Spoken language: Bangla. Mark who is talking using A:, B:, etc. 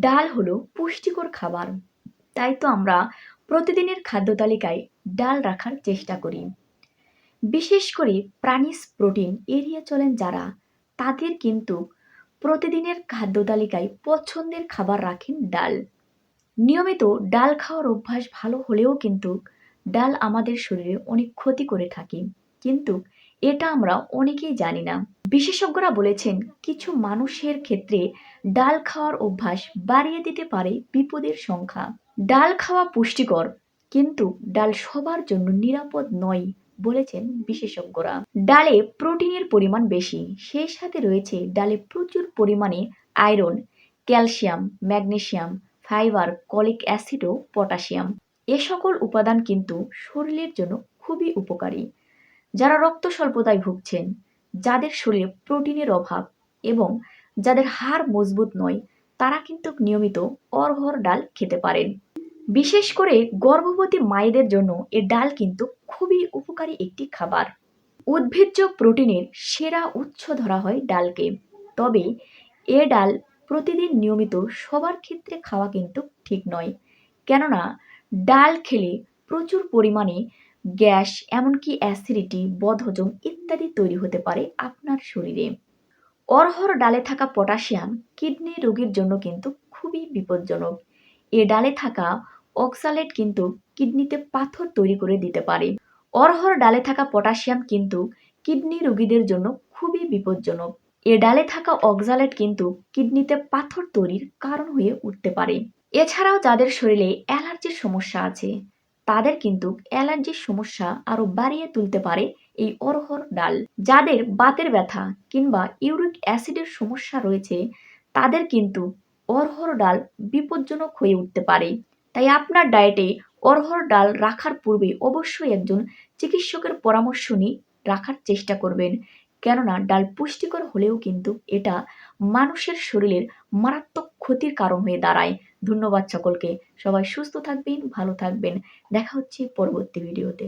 A: ডাল হলো পুষ্টিকর খাবার। তাই তো আমরা প্রতিদিনের খাদ্য তালিকায় ডাল রাখার চেষ্টা করি। বিশেষ করে প্রাণীজ প্রোটিন এড়িয়ে চলেন যারা, তাদের কিন্তু প্রতিদিনের খাদ্য তালিকায় পছন্দের খাবার রাখেন ডাল। নিয়মিত ডাল খাওয়ার অভ্যাস ভালো হলেও কিন্তু ডাল আমাদের শরীরে অনেক ক্ষতি করে থাকে। কিন্তু এটা আমরা অনেকেই জানি না। বিশেষজ্ঞরা বলেছেন, কিছু মানুষের ক্ষেত্রে ডাল খাওয়ার অভ্যাস বাড়িয়ে দিতে পারে বিপদের সংখ্যা। ডাল খাওয়া পুষ্টিকর, কিন্তু ডাল সবার জন্য নিরাপদ নয়, বলেছেন বিশেষজ্ঞরা। ডালে প্রোটিনের পরিমাণ বেশি, সেই সাথে রয়েছে ডালে প্রচুর পরিমাণে iron, calcium magnesium fibre, colic acid ও পটাশিয়াম। এ সকল উপাদান কিন্তু শরীরের জন্য খুবই উপকারী। যারা রক্ত স্বল্পতায় ভুগছেন, যাদের শরীরে প্রোটিনের অভাব এবং যাদের হাড় মজবুত নয়, তারা কিন্তু নিয়মিত অরহর ডাল খেতে পারেন। বিশেষ করে গর্ভবতী মায়েদের জন্য এ ডাল কিন্তু খুবই উপকারী একটি খাবার। উদ্ভিজ্জ প্রোটিনের সেরা উৎস ধরা হয় ডালকে। তবে এ ডাল প্রতিদিন নিয়মিত সবার ক্ষেত্রে খাওয়া কিন্তু ঠিক নয়। কেননা, ডাল খেলে প্রচুর পরিমাণে গ্যাস, এমনকি অ্যাসিডিটি, বদহজম ইত্যাদি তৈরি হতে পারে আপনার শরীরে। অরহর ডালে থাকা পটাশিয়াম কিডনি রোগীর জন্য কিন্তু খুবই বিপজ্জনক। এ ডালে থাকা অক্সালেট কিন্তু কিডনিতে পাথর তৈরি করে দিতে পারে। অরহর ডালে থাকা পটাশিয়াম কিন্তু কিডনি রোগীদের জন্য খুবই বিপজ্জনক। এ ডালে থাকা অক্সালেট কিন্তু কিডনিতে পাথর তৈরির কারণ হয়ে উঠতে পারে। এছাড়াও যাদের শরীরে অ্যালার্জির সমস্যা আছে তাদের কিন্তু অ্যালার্জির সমস্যা আরও বাড়িয়ে তুলতে পারে এই অরহর ডাল। যাদের বাতের ব্যথা কিংবা ইউরিক অ্যাসিডের সমস্যা রয়েছে, তাদের কিন্তু অরহর ডাল বিপজ্জনক হয়ে উঠতে পারে। তাই আপনার ডায়েটে অরহর ডাল রাখার পূর্বে অবশ্যই একজন চিকিৎসকের পরামর্শ নিয়ে রাখার চেষ্টা করবেন। কেননা ডাল পুষ্টিকর হলেও কিন্তু এটা মানুষের শরীরের মারাত্মক ক্ষতির কারণ হয়ে দাঁড়ায়। ধন্যবাদ সকলকে। সবাই সুস্থ থাকবেন, ভালো থাকবেন। দেখা হচ্ছে পরবর্তী ভিডিওতে।